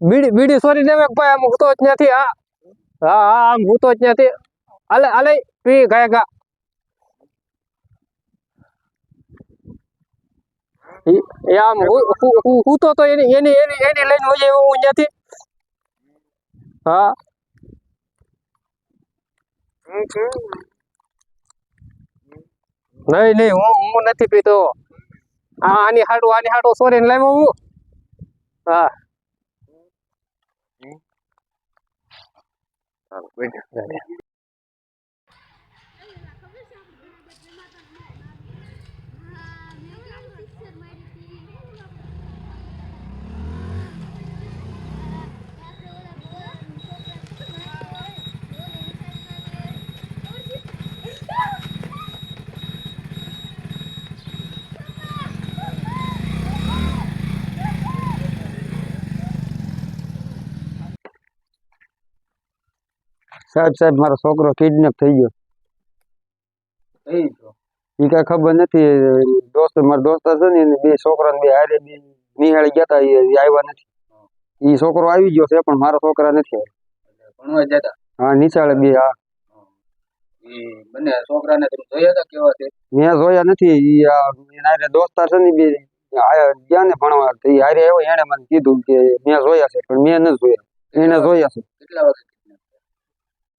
બીડી બીડી હું નથી. હા. નહીં નહીં હું હું નથી પીતો. આ આની હાડું આની હાડું સોરી ને લાવ્યો હું. હા. સાહેબ સાહેબ મારો છોકરો કિડનેપ થઈ ગયો. એ કઈ ખબર નથી દોસ્ત મારા દોસ્ત છે ને એને બે છોકરા બે હારે બે નિહાળી ગયા એ એ આવ્યા નથી. એ છોકરો આવી ગયો છે પણ મારા છોકરા નથી ભણવા જતા હા નિશાળે બે હા. એ બંને છોકરાને તમે જોયા હતા કેવા છે? મેં જોયા નથી આ હારે દોસ્તાર છે ને બે ગયા ને ભણવા હારે આવ્યો એને મને કીધું કે મેં જોયા છે પણ મેં નથી જોયા. એને જોયા છે. કેટલા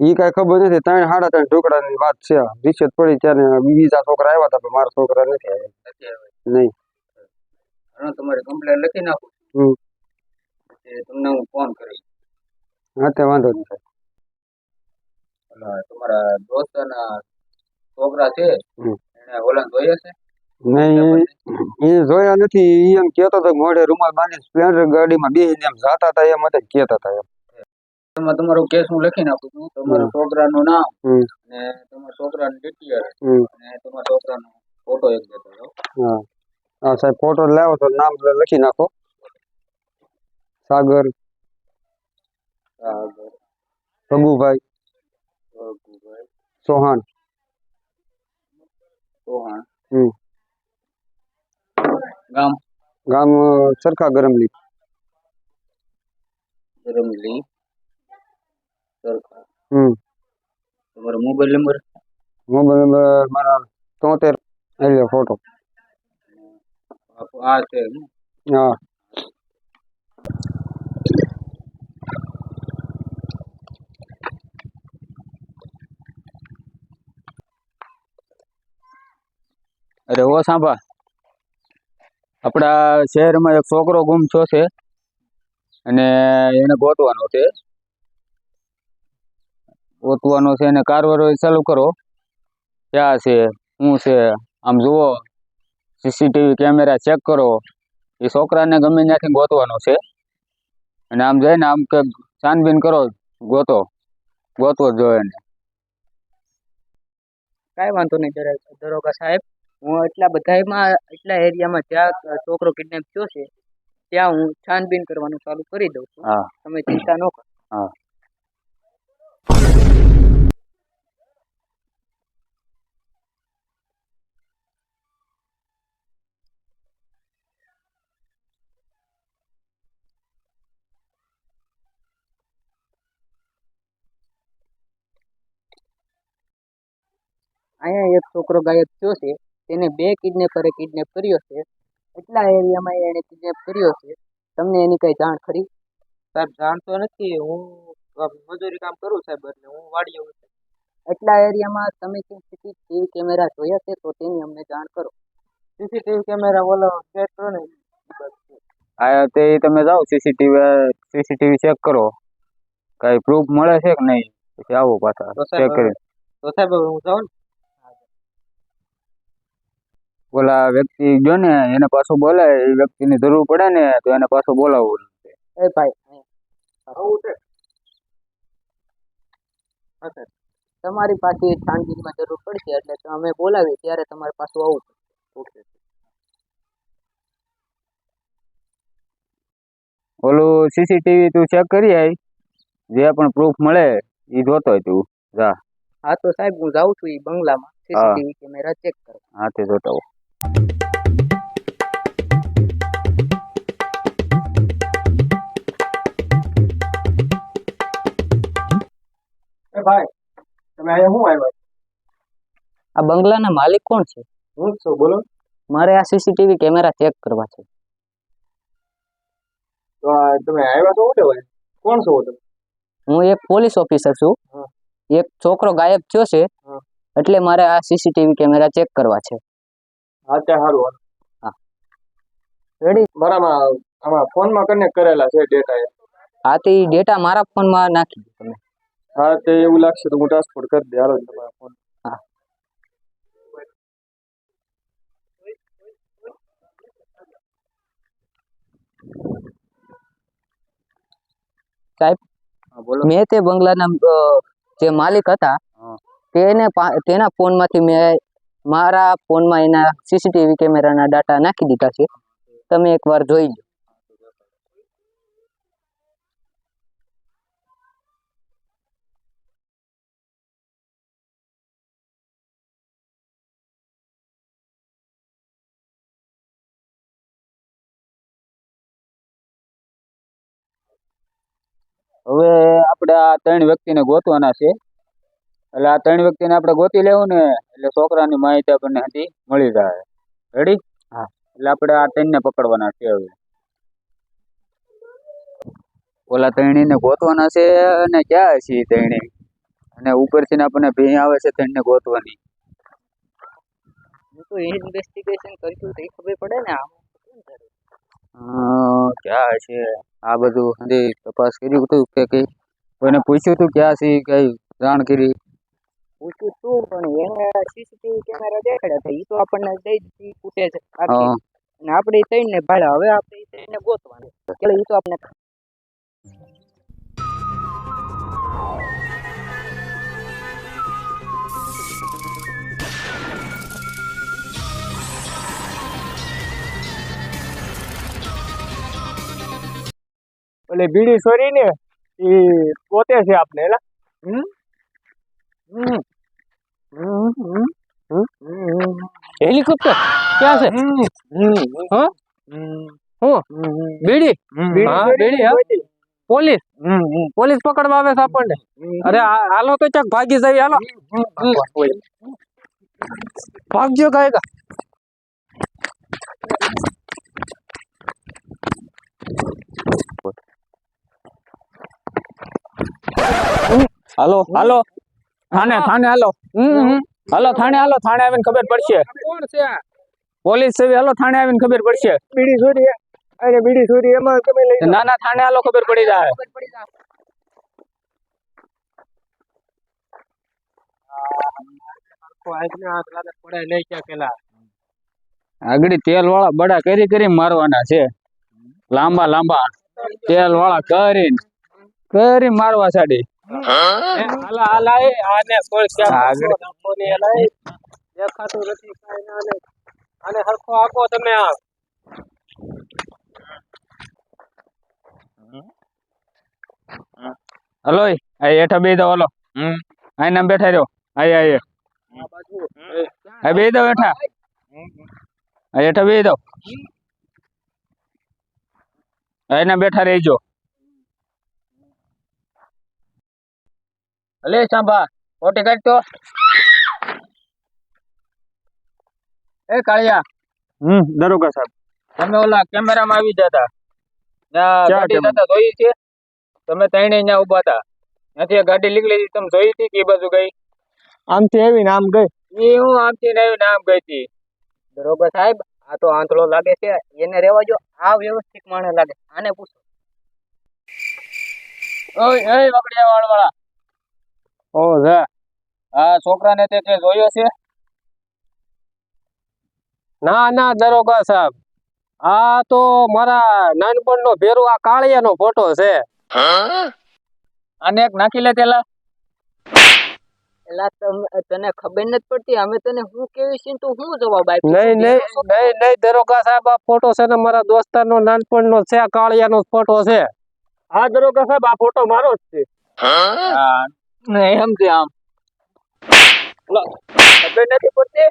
kidnap કાંઈ ઈ કઈ ખબર નથી ત્રણ સાડા ત્રણ ટુકડાની વાત છે. રિસેટ પડી ત્યારે બીજા છોકરા આવ્યા હતા પણ મારા છોકરા નથી આવ્યા. નથી આવ્યા. નહીં. તમારી કમ્પ્લેન લખી નાખું. હમ. તમને હું ફોન કરીશ. હા તે વાંધો નહીં. સાહેબ તમારા દોસ્તના છોકરા છે. એને ઓલા જોયા છે? નહીં એ જોયા નથી. એમ કેતો હતો મોઢે રૂમાલ બાંધી સ્પ્લેન્ડર ગાડીમાં બે એમ જાતા હતા એમ હતા કેતા હતા એમ. એમાં તમારું કેસ હું લખી નાખું છું. તમારા. છોકરાનું નામ અને તમારા છોકરાનું ડિટેલ અને તમારા છોકરાનો ફોટો એક દેતો હા. હા સાહેબ ફોટો લાવો તો નામ લખી નાખો. સાગર. સાગર. ભગુભાઈ ભગુભાઈ સોહાન સોહાન હમ. ગામ? ગામ સરખા ગરમલી. ગરમલી. હમ. તમારો મોબાઈલ નંબર મોબાઈલ નંબર મારા તોતેર. એટલે ફોટો આ છે હા. અરે ઓ સાંભા આપણા શહેરમાં એક છોકરો ગુમ થયો છે અને એને ગોતવાનો છે. ગોતવાનો છે અને કારવારો ચાલુ કરો. ક્યાં છે? શું છે? આમ જુઓ. સીસીટીવી કેમેરા ચેક કરો. એ છોકરાને ગમે ત્યાંથી ગોતવાનો છે. અને આમ જઈને આમ કે છાનબીન કરો ગોતો. ગોતવો જોઈએ એને. કાંઈ વાંધો નહીં જરા દરોગા સાહેબ હું એટલા બધામાં એટલા એરિયામાં જ્યાં છોકરો કિડનેપ થયો છે ત્યાં હું છાનબીન કરવાનું ચાલુ કરી દઉં છું. હા. તમે ચિંતા ન કરો. હા. અહીંયા એક છોકરો ગાયબ થયો છે. તેને બે કિડનેપરે કિડનેપ કર્યો છે. એટલા એરિયામાં એણે કિડનેપ કર્યો છે. તમને એની કઈ જાણ ખરી? સાહેબ, જાણ તો નથી. હું મજૂરી કામ કરું સાહેબ એટલે હું વાડીએ એટલા એરિયામાં તમે સીસીટીવી કેમેરા જોયા છે તો તેની અમને જાણ કરો. સીસીટીવી કેમેરા ઓલો ચેક કરો ને આ તે તમે જાઓ સીસીટીવી સીસીટીવી ચેક કરો. કઈ પ્રૂફ મળે છે કે નહીં? પછી આવો પાછા તો ચેક સાહેબ કરી તો સાહેબ હું જાઉં ને? ઓલા વ્યક્તિ જો ને એને પાછો બોલાય એ વ્યક્તિની જરૂર પડે ને તો એને પાછો બોલાવવું. એ ભાઈ આવું છે. હા સર તમારી પાછી છાનબીનમાં જરૂર પડશે એટલે તો અમે બોલાવીએ ત્યારે તમારે પાછું આવવું પડશે ઓલું સીસીટીવી તું ચેક કરી આય. જે પણ પ્રૂફ મળે એ જોતો હોય તું. જા. હા તો સાહેબ હું જાઉં છું એ બંગલામાં. સીસીટીવી કેમેરા ચેક કરો હાથે જોતો ભાઈ તમે અહીંયા શું આવ્યા? આ બંગલાના માલિક કોણ છે? હું છું બોલો. મારે આ સીસીટીવી કેમેરા ચેક કરવા છે. તો તમે આવ્યા તો કહેવાય કોણ છો તમે? હું એક પોલીસ ઓફિસર છું. એક છોકરો ગાયબ થયો છે એટલે મારે આ સીસીટીવી કેમેરા ચેક કરવા છે. હા તે સારું હા. રેડી મારામાં આમાં ફોનમાં કનેક્ટ કરેલા છે ડેટા એ. આ તે ડેટા મારા ફોનમાં નાખી તમે. હા તે એવું લાગશે તો હું ટ્રાન્સફર કરી દે. હાલો તમારા ફોન સાહેબ બોલો. મેં તે બંગલાના જે માલિક હતા તેને તેના ફોનમાંથી મેં મારા ફોનમાં એના સીસીટીવી કેમેરાના ડાટા નાખી દીધા છે. તમે એકવાર જોઈ લો. હવે આપણે આ ત્રણ વ્યક્તિને ગોતવાના છે. એટલે આ ત્રણ વ્યક્તિને આપણે ગોતી લેવું ને એટલે છોકરાની માહિતી આપણને હતી મળી જાય રેડી હા. એટલે આપણે આ ત્રણને પકડવાના છે હવે. ઓલા ત્રણેયને ગોતવાના છે અને ક્યાં છે ત્રણેય? અને ઉપરથી આપણને ભી આવે છે ત્રણને ગોતવાની. તો ઇન્વેસ્ટિગેશન કર્યું તો ખબર પડે ને આમ. ક્યાં છે? આ બધું હજી તપાસ કર્યું હતું કે કઈ? કોઈને પૂછ્યું હતું ક્યાં છે કઈ જાણ કરી? પૂછ્યું તું પણ એને સીસીટીવી કેમેરા દેખાડ્યા હતા. એ તો આપણને દઈ દીધી ફૂટેજ અને આપણે એ ત્રણને ભાડ્યા હવે આપણે ત્રણને ગોતવાનું. એટલે એ તો આપણે એટલે બીડી સોરી ને એ પોતે છે આપણે એલા હેલિકોપ્ટર? ક્યાં છે? હું? બીડી? બીડી પોલીસ? પોલીસ પકડવા આવે છે આપણને? અરે હાલો તો ચાક ભાગી જાય હાલો. ભાગજો કાયગા હાલો હાલો. થાને થાને હાલો. હાલો થાણે હાલો. થાણે આવીને ખબર પડશે. કોણ છે પોલીસ છે હાલો થાણે આવીને ખબર પડશે. બીડી સોરી અરે બીડી સોરી એમાં તમે લઈ ના ના થાણે હાલો ખબર પડી જાય. આગળ તેલ વાળા બડા કરી કરી મારવાના છે. લાંબા લાંબા. તેલ વાળા કરીને. કરી મારવા સાડી. દેખાતું નથી આને હરખો આખો તમે આ. હલો હેઠા બે દો હલો. આઈ નામ બેઠા રહ્યો. આય આય આ બે દો હેઠા. આ હેઠા બે દો આયના બેઠા રહેજો. અલે સાંભા ફોટી કાઢ તો. એ કાળિયા. હમ દરોગા સાહેબ. તમે ઓલા કેમેરામાં આવી જતા. ગાડી? જતા જોઈ છે. તમે ત્રણે ત્યાં ઊભા હતા ત્યાંથી ગાડી નીકળી તમે જોઈ હતી કે એ બાજુ ગઈ? આમથી એવી આમ ગઈ. એ હું આમથી ને આવીને આમ ગઈ હતી. બરોબર સાહેબ આ તો આંતળો લાગે છે. એને રેવા જો આ વ્યવસ્થિત માણે લાગે આને પૂછો. ઓય એ વકડિયા વાળ વાળા ઓ જા. આ છોકરાને તે તે જોયો છે? ના ના દરોગા સાહેબ. આ તો મારા નાનપણનો ભેરુ આ કાળિયાનો ફોટો છે. અને એક નાખી લે તેલા એલા તને ખબર નથી પડતી અમે તને હું કેવી છે તું શું જવાબ આપ્યો નહીં નહીં નહીં નહીં દરોગા સાહેબ આ ફોટો છે ને મારા દોસ્તારનો નાનપણનો છે આ કાળિયાનો ફોટો છે. હા દરોગા સાહેબ આ ફોટો મારો જ છે. હા. નહીં એમ છે આમ. ખબર નથી પડતી?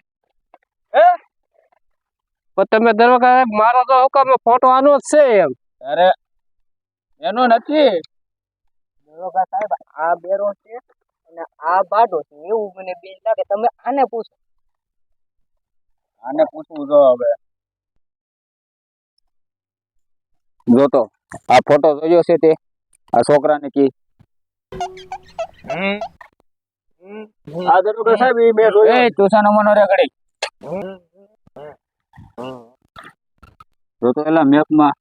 પણ તમે દરોગા સાહેબ મારો તો હુકમ ફોટો આનો જ છે એમ. અરે એનો નથી. દરોગા સાહેબ આ બેરો છે અને આ બાડો છે. એવું મને બેન લાગે તમે આને પૂછો. આને પૂછવું જો હવે. જોતો આ ફોટો જોયો છે તે? આ છોકરાને કી? આ દરોગા સાહેબ એ મેં જોયો. એ તુસાનો મનો રે ઘડી જોતો એલા મેપમાં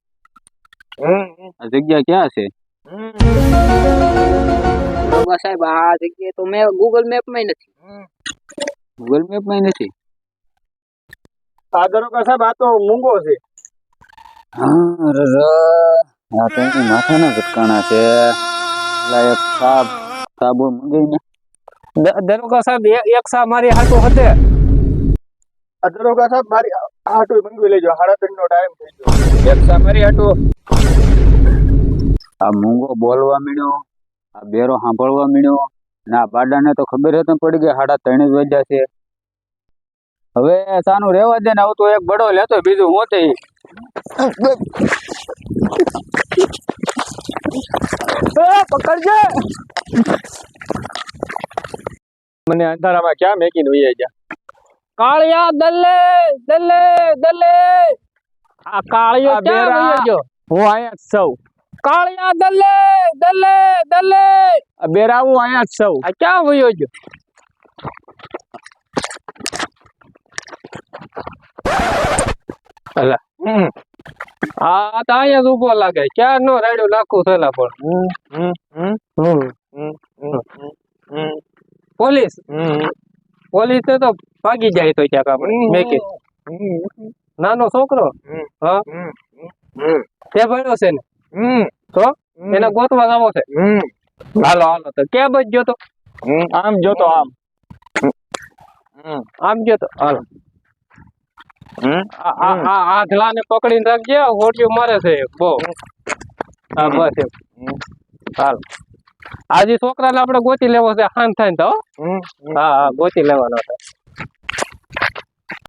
આ જગ્યા ક્યાં છે? બાબા સાહેબ આ જગ્યાએ તો મેં ગૂગલ નથી. ગૂગલ મેપમાં નથી? આ દરોગા સાહેબ આ તો મૂંગો છે. હા ર. આ તો માથાના ઘટકાણા છે. એક સાપ સાબુ મંગાવીને દરોગા સાહેબ એક સા મારી હાટો હતે. દરોગા સાહેબ મારી હાટો મંગાવી લેજો. સાડા ત્રણ નો ટાઈમ થઈ ગયો. એક સા મારી હાટો. આ મૂંગો બોલવા મીણ્યો આ બેરો સાંભળવા મીણ્યો ના બાડાને તો ખબર જ પડી ગઈ સાડા ત્રણ જ વાગ્યા છે. હવે સાનું રેવા દે ને આવું તો એક બડો લેતો બીજું હું તે પકડજે મને અંધારામાં ક્યાં મેકીને વહી ગયા કાળિયા દલ્લે દલ્લે દલ્લે. આ કાળિયો ક્યાં. ગયો? હું અહીંયા સૌ કાળિયા દલ્લે દલ્લે દલ્લે. બેરા હું અહીંયા સૌ આ ક્યાં વયો ગયો? અલા. આ તો અહીંયા જ ઊભો લાગે. ક્યાં નો રાડ્યો નાખું થયેલા પણ હમ, હમ, હમ, પોલીસ. પોલીસ તો ભાગી જાય તો ક્યાંક આપણે મેકી. નાનો છોકરો. હા. તે ભણ્યો છે ને. તો? એને ગોતવા જવો છે. હાલો હાલો તો ક્યાં બચ ગયો તો. આમ જોતો આમ. આમ જોતો હાલો. આ ને પકડીને રાખજે હોટિયું મારે છે. બહુ હા બસ એમ. હાલો. આજે છોકરાને આપણે ગોતી લેવો છે હાન થાય તો હા હા ગોતી લેવાનો છે.